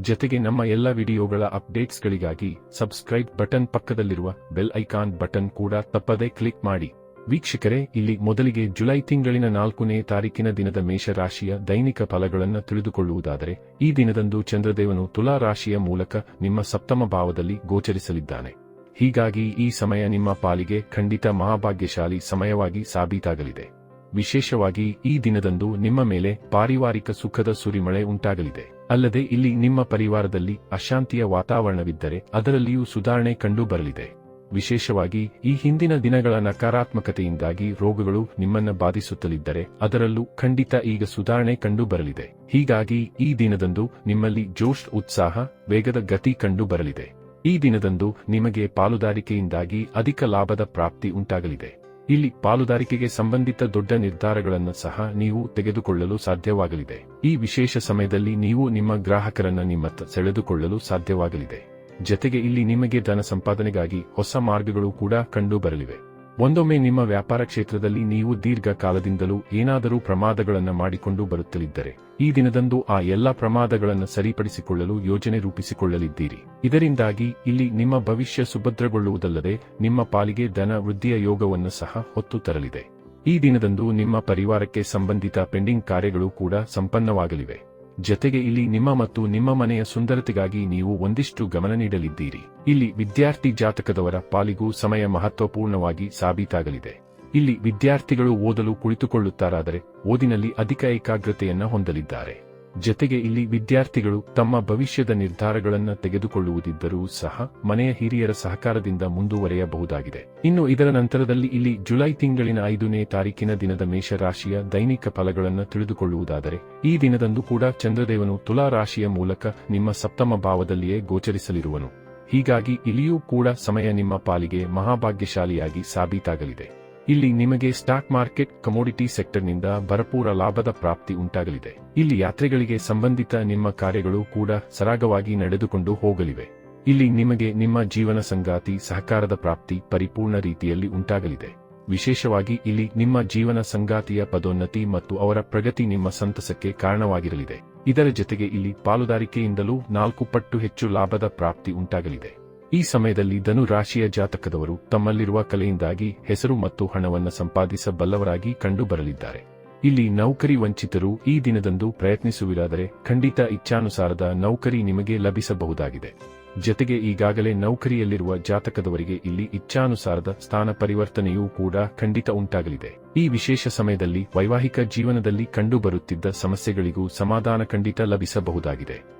ಜೊತೆಗೆ ನಮ್ಮ ಎಲ್ಲ ವಿಡಿಯೋಗಳ ಅಪ್ಡೇಟ್ಸ್ಗಳಿಗಾಗಿ ಸಬ್ಸ್ಕ್ರೈಬ್ ಬಟನ್ ಪಕ್ಕದಲ್ಲಿರುವ ಬೆಲ್ ಐಕಾನ್ ಬಟನ್ ಕೂಡ ತಪ್ಪದೇ ಕ್ಲಿಕ್ ಮಾಡಿ. ವೀಕ್ಷಕರೇ, ಇಲ್ಲಿ ಮೊದಲಿಗೆ ಜುಲೈ ತಿಂಗಳಿನ ನಾಲ್ಕನೇ ತಾರೀಕಿನ ದಿನದ ಮೇಷರಾಶಿಯ ದೈನಿಕ ಫಲಗಳನ್ನು ತಿಳಿದುಕೊಳ್ಳುವುದಾದರೆ, ಈ ದಿನದಂದು ಚಂದ್ರದೇವನು ತುಲಾ ರಾಶಿಯ ಮೂಲಕ ನಿಮ್ಮ ಸಪ್ತಮ ಭಾವದಲ್ಲಿ ಗೋಚರಿಸಲಿದ್ದಾನೆ. ಹೀಗಾಗಿ ಈ ಸಮಯ ನಿಮ್ಮ ಪಾಲಿಗೆ ಖಂಡಿತ ಮಹಾಭಾಗ್ಯಶಾಲಿ ಸಮಯವಾಗಿ ಸಾಬೀತಾಗಲಿದೆ. ವಿಶೇಷವಾಗಿ ಈ ದಿನದಂದು ನಿಮ್ಮ ಮೇಲೆ ಪಾರಿವಾರಿಕ ಸುಖದ ಸುರಿಮಳೆ ಉಂಟಾಗಲಿದೆ. ಅಲ್ಲದೆ ಇಲ್ಲಿ ನಿಮ್ಮ ಪರಿವಾರದಲ್ಲಿ ಅಶಾಂತಿಯ ವಾತಾವರಣವಿದ್ದರೆ ಅದರಲ್ಲಿಯೂ ಸುಧಾರಣೆ ಕಂಡು ಬರಲಿದೆ ವಿಶೇಷವಾಗಿ ಈ ಹಿಂದಿನ ದಿನಗಳ ನಕಾರಾತ್ಮಕತೆಯಿಂದಾಗಿ ರೋಗಗಳು ನಿಮ್ಮನ್ನ ಬಾಧಿಸುತ್ತಲಿದ್ದರೆ ಅದರಲ್ಲೂ ಖಂಡಿತ ಈಗ ಸುಧಾರಣೆ ಕಂಡು ಬರಲಿದೆ ಹೀಗಾಗಿ ಈ ದಿನದಂದು ನಿಮ್ಮಲ್ಲಿ ಜೋಶ್ ಉತ್ಸಾಹ, ವೇಗದ ಗತಿ ಕಂಡು ಬರಲಿದೆ ಈ ದಿನದಂದು ನಿಮಗೆ ಪಾಲುದಾರಿಕೆಯಿಂದಾಗಿ ಅಧಿಕ ಲಾಭದ ಪ್ರಾಪ್ತಿ ಉಂಟಾಗಲಿದೆ. ಇಲ್ಲಿ ಪಾಲುದಾರಿಕೆಗೆ ಸಂಬಂಧಿತ ದೊಡ್ಡ ನಿರ್ಧಾರಗಳನ್ನು ಸಹ ನೀವು ತೆಗೆದುಕೊಳ್ಳಲು ಸಾಧ್ಯವಾಗಲಿದೆ. ಈ ವಿಶೇಷ ಸಮಯದಲ್ಲಿ ನೀವು ನಿಮ್ಮ ಗ್ರಾಹಕರನ್ನು ನಿಮ್ಮತ್ತ ಸೆಳೆದುಕೊಳ್ಳಲು ಸಾಧ್ಯವಾಗಲಿದೆ. ಜತೆಗೆ ಇಲ್ಲಿ ನಿಮಗೆ ಧನ ಸಂಪಾದನೆಗಾಗಿ ಹೊಸ ಮಾರ್ಗಗಳು ಕೂಡ ಕಂಡು ಬರಲಿವೆ ಒಂದೊಮ್ಮೆ ನಿಮ್ಮ ವ್ಯಾಪಾರ ಕ್ಷೇತ್ರದಲ್ಲಿ ನೀವು ದೀರ್ಘಕಾಲದಿಂದಲೂ ಏನಾದರೂ ಪ್ರಮಾದಗಳನ್ನು ಮಾಡಿಕೊಂಡು ಬರುತ್ತಲಿದ್ದರೆ, ಈ ದಿನದಂದು ಆ ಎಲ್ಲ ಪ್ರಮಾದಗಳನ್ನು ಸರಿಪಡಿಸಿಕೊಳ್ಳಲು ಯೋಜನೆ ರೂಪಿಸಿಕೊಳ್ಳಲಿದ್ದೀರಿ. ಇದರಿಂದಾಗಿ ಇಲ್ಲಿ ನಿಮ್ಮ ಭವಿಷ್ಯ ಸುಭದ್ರಗೊಳ್ಳುವುದಲ್ಲದೆ ನಿಮ್ಮ ಪಾಲಿಗೆ ಧನ ವೃದ್ಧಿಯ ಯೋಗವನ್ನು ಸಹ ಹೊತ್ತು ತರಲಿದೆ. ಈ ದಿನದಂದು ನಿಮ್ಮ ಪರಿವಾರಕ್ಕೆ ಸಂಬಂಧಿತ ಪೆಂಡಿಂಗ್ ಕಾರ್ಯಗಳು ಕೂಡ ಸಂಪನ್ನವಾಗಲಿವೆ. ಜತೆಗೆ ಇಲ್ಲಿ ನಿಮ್ಮ ಮತ್ತು ನಿಮ್ಮ ಮನೆಯ ಸುಂದರತೆಗಾಗಿ ನೀವು ಒಂದಿಷ್ಟು ಗಮನ ನೀಡಲಿದ್ದೀರಿ. ಇಲ್ಲಿ ವಿದ್ಯಾರ್ಥಿ ಜಾತಕದವರ ಪಾಲಿಗೂ ಸಮಯ ಮಹತ್ವಪೂರ್ಣವಾಗಿ ಸಾಬೀತಾಗಲಿದೆ. ಇಲ್ಲಿ ವಿದ್ಯಾರ್ಥಿಗಳು ಓದಲು ಕುಳಿತುಕೊಳ್ಳುತ್ತಾರಾದರೆ ಓದಿನಲ್ಲಿ ಅಧಿಕ ಏಕಾಗ್ರತೆಯನ್ನು ಹೊಂದಲಿದ್ದಾರೆ. ಜತೆಗೆ ಇಲ್ಲಿ ವಿದ್ಯಾರ್ಥಿಗಳು ತಮ್ಮ ಭವಿಷ್ಯದ ನಿರ್ಧಾರಗಳನ್ನು ತೆಗೆದುಕೊಳ್ಳುವುದಿದ್ದರೂ ಸಹ ಮನೆಯ ಹಿರಿಯರ ಸಹಕಾರದಿಂದ ಮುಂದುವರೆಯಬಹುದಾಗಿದೆ. ಇನ್ನು ಇದರ ನಂತರದಲ್ಲಿ ಇಲ್ಲಿ ಜುಲೈ ತಿಂಗಳಿನ ಐದನೇ ತಾರೀಕಿನ ದಿನದ ಮೇಷರಾಶಿಯ ದೈನಿಕ ಫಲಗಳನ್ನು ತಿಳಿದುಕೊಳ್ಳುವುದಾದರೆ, ಈ ದಿನದಂದು ಕೂಡ ಚಂದ್ರದೇವನು ತುಲಾ ರಾಶಿಯ ಮೂಲಕ ನಿಮ್ಮ ಸಪ್ತಮ ಭಾವದಲ್ಲಿಯೇ ಗೋಚರಿಸಲಿರುವನು. ಹೀಗಾಗಿ ಇಲ್ಲಿಯೂ ಕೂಡ ಸಮಯ ನಿಮ್ಮ ಪಾಲಿಗೆ ಮಹಾಭಾಗ್ಯಶಾಲಿಯಾಗಿ ಸಾಬೀತಾಗಲಿದೆ. ಇಲ್ಲಿ ನಿಮಗೆ ಸ್ಟಾಕ್ ಮಾರ್ಕೆಟ್ ಕಮೋಡಿಟಿ ಸೆಕ್ಟರ್ನಿಂದ ಭರಪೂರ ಲಾಭದ ಪ್ರಾಪ್ತಿ ಉಂಟಾಗಲಿದೆ. ಇಲ್ಲಿ ಯಾತ್ರೆಗಳಿಗೆ ಸಂಬಂಧಿತ ನಿಮ್ಮ ಕಾರ್ಯಗಳು ಕೂಡ ಸರಾಗವಾಗಿ ನಡೆದುಕೊಂಡು ಹೋಗಲಿವೆ. ಇಲ್ಲಿ ನಿಮಗೆ ನಿಮ್ಮ ಜೀವನ ಸಂಗಾತಿ ಸಹಕಾರದ ಪ್ರಾಪ್ತಿ ಪರಿಪೂರ್ಣ ರೀತಿಯಲ್ಲಿ ಉಂಟಾಗಲಿದೆ. ವಿಶೇಷವಾಗಿ ಇಲ್ಲಿ ನಿಮ್ಮ ಜೀವನ ಸಂಗಾತಿಯ ಪದೋನ್ನತಿ ಮತ್ತು ಅವರ ಪ್ರಗತಿ ನಿಮ್ಮ ಸಂತಸಕ್ಕೆ ಕಾರಣವಾಗಿರಲಿದೆ. ಇದರ ಜೊತೆಗೆ ಇಲ್ಲಿ ಪಾಲುದಾರಿಕೆಯಿಂದಲೂ ನಾಲ್ಕು ಪಟ್ಟು ಹೆಚ್ಚು ಲಾಭದ ಪ್ರಾಪ್ತಿ ಉಂಟಾಗಲಿದೆ. ಈ ಸಮಯದಲ್ಲಿ ಧನು ರಾಶಿಯ ಜಾತಕದವರು ತಮ್ಮಲ್ಲಿರುವ ಕಲೆಯಿಂದಾಗಿ ಹೆಸರು ಮತ್ತು ಹಣವನ್ನು ಸಂಪಾದಿಸಬಲ್ಲವರಾಗಿ ಕಂಡು ಬರಲಿದ್ದಾರೆ ಇಲ್ಲಿ ನೌಕರಿ ವಂಚಿತರು ಈ ದಿನದಂದು ಪ್ರಯತ್ನಿಸುವಿರಾದರೆ ಖಂಡಿತ ಇಚ್ಛಾನುಸಾರದ ನೌಕರಿ ನಿಮಗೆ ಲಭಿಸಬಹುದಾಗಿದೆ. ಜತೆಗೆ ಈಗಾಗಲೇ ನೌಕರಿಯಲ್ಲಿರುವ ಜಾತಕದವರಿಗೆ ಇಲ್ಲಿ ಇಚ್ಛಾನುಸಾರದ ಸ್ಥಾನ ಪರಿವರ್ತನೆಯೂ ಕೂಡ ಖಂಡಿತ ಉಂಟಾಗಲಿದೆ. ಈ ವಿಶೇಷ ಸಮಯದಲ್ಲಿ ವೈವಾಹಿಕ ಜೀವನದಲ್ಲಿ ಕಂಡುಬರುತ್ತಿದ್ದ ಸಮಸ್ಯೆಗಳಿಗೂ ಸಮಾಧಾನ ಖಂಡಿತ ಲಭಿಸಬಹುದಾಗಿದೆ.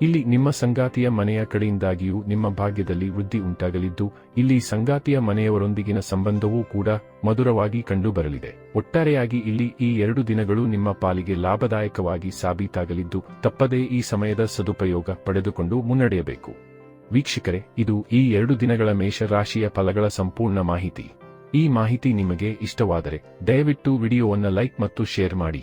ಇಲ್ಲಿ ನಿಮ್ಮ ಸಂಗಾತಿಯ ಮನೆಯ ಕಡೆಯಿಂದಾಗಿಯೂ ನಿಮ್ಮ ಭಾಗ್ಯದಲ್ಲಿ ವೃದ್ಧಿ ಉಂಟಾಗಲಿದ್ದು, ಇಲ್ಲಿ ಸಂಗಾತಿಯ ಮನೆಯವರೊಂದಿಗಿನ ಸಂಬಂಧವೂ ಕೂಡ ಮಧುರವಾಗಿ ಕಂಡುಬರಲಿದೆ. ಒಟ್ಟಾರೆಯಾಗಿ ಇಲ್ಲಿ ಈ ಎರಡು ದಿನಗಳು ನಿಮ್ಮ ಪಾಲಿಗೆ ಲಾಭದಾಯಕವಾಗಿ ಸಾಬೀತಾಗಲಿದ್ದು, ತಪ್ಪದೇ ಈ ಸಮಯದ ಸದುಪಯೋಗ ಪಡೆದುಕೊಂಡು ಮುನ್ನಡೆಯಬೇಕು. ವೀಕ್ಷಕರೇ, ಇದು ಈ ಎರಡು ದಿನಗಳ ಮೇಷರಾಶಿಯ ಫಲಗಳ ಸಂಪೂರ್ಣ ಮಾಹಿತಿ. ಈ ಮಾಹಿತಿ ನಿಮಗೆ ಇಷ್ಟವಾದರೆ, ದಯವಿಟ್ಟು ವಿಡಿಯೋವನ್ನು ಲೈಕ್ ಮತ್ತು ಶೇರ್ ಮಾಡಿ.